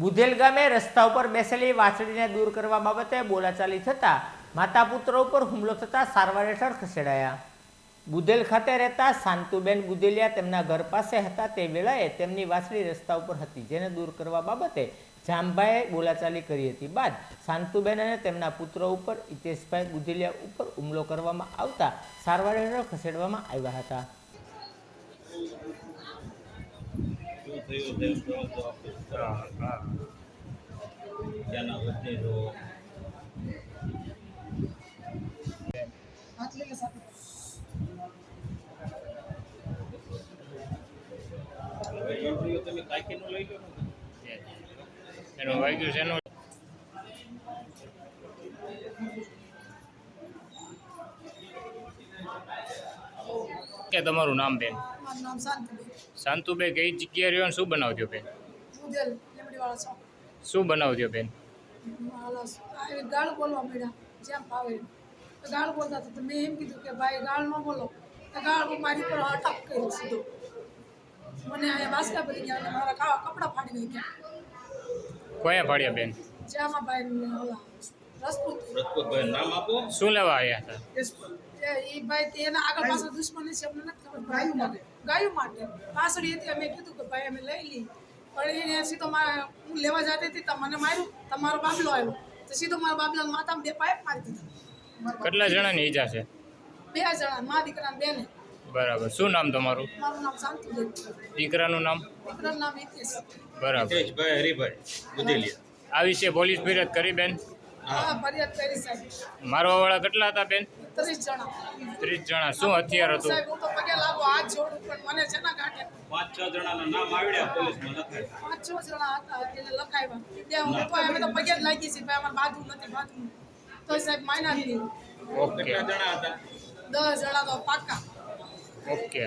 બુધેલ ગામે રસ્તા ઉપર બેસેલી વાછડીને દૂર કરવા બાબતે બોલાચાલી થતા માતા પુત્ર ઉપર હુમલો થતા સારવાર હેઠળ ખસેડાયા. બુધેલ ખાતે રહેતા શાંતુબેન બુધેલિયા તેમના ઘર પાસે હતા તે વેળાએ તેમની વાછડી રસ્તા ઉપર હતી, જેને દૂર કરવા બાબતે જામભાઈએ બોલાચાલી કરી હતી. બાદ શાંતુબેન અને તેમના પુત્ર ઉપર, હિતેશભાઈ બુધેલિયા ઉપર હુમલો કરવામાં આવતા સારવાર હેઠળ ખસેડવામાં આવ્યા હતા. શું થયું તેમ કહો તો આપણે ત્યાંના વચ્ચે જો તમે તાકીનું લઈ લો ને વાગ્યું છે એનું કે તમારું નામ બેન શાંતુબેન કઈ જગ્યાએ રહ્યો શું બનાવજો બેન? ઉદેલ લીમડીવાળા છો શું બનાવજો બેન? હાલો આ ગાળ બોલવા મળ્યા જેમ ફાવે તો ગાળ બોલતા હતા તો મેં એમ કીધું કે ભાઈ ગાળ ન બોલો. તો ગાળ મારી પર અટક કર્યો સીધો. મને અહીંયા બાસકા પડી ગયા અને મારા કપડાં ફાડી નાખ્યા. કોયા ફાડ્યા બેન? જામા ભાઈ ઓલા રસપૂત. રજપૂતભાઈ નામ આપો. શું લેવા આવ્યા હતા? એ ભાઈ તે એના આગળ પાછળ દુશ્મની છે અમને નથી ખબર. ગાયું માટે? ગાયું માટે. પાછળ હતી અમે કીધું કે ભાઈ અમે લઈ લઈ પણ એને સીધો હું લેવા જતી હતી તો મને માર્યું તમારો બાબલો આવ્યો. તો સીધો મારા બાબલાના માથામાં બે પાઇપ મારી દીધા. કેટલા જણાની ઈજા છે? બે જણા મા દીકરા બેને. બરાબર. શું નામ તમારું? મારું નામ શાંતિબેન. દીકરાનું નામ? દીકરાનું નામ હિતેશ. બરાબર. હિતેશભાઈ હરિભાઈ બુદ્ધિલિયા આ વિશે પોલીસ ફરિયાદ કરી બેન? હા ફરિયાદ કરી સાહેબ. મારવા વાળા કેટલા હતા બેન? ત્રીસ જણા. ત્રીસ જણા. શું હથિયાર હતું? લાગુ હાથ જોડું પણ મને છે ને કાઢે પાંચ છ જણાના નામ આવડ્યા પોલીસમાં લખાય. પાંચ છ જણા હતા એટલે લખાવ્યા. બે હું તો અમે તો પગે જ લાગી છે ભાઈ અમારે બાજુ નથી બાજુ. તો સાહેબ માયના જ નહીં ઓકે કેટલા જણા હતા? દસ જણા તો પાક્કા. ઓકે.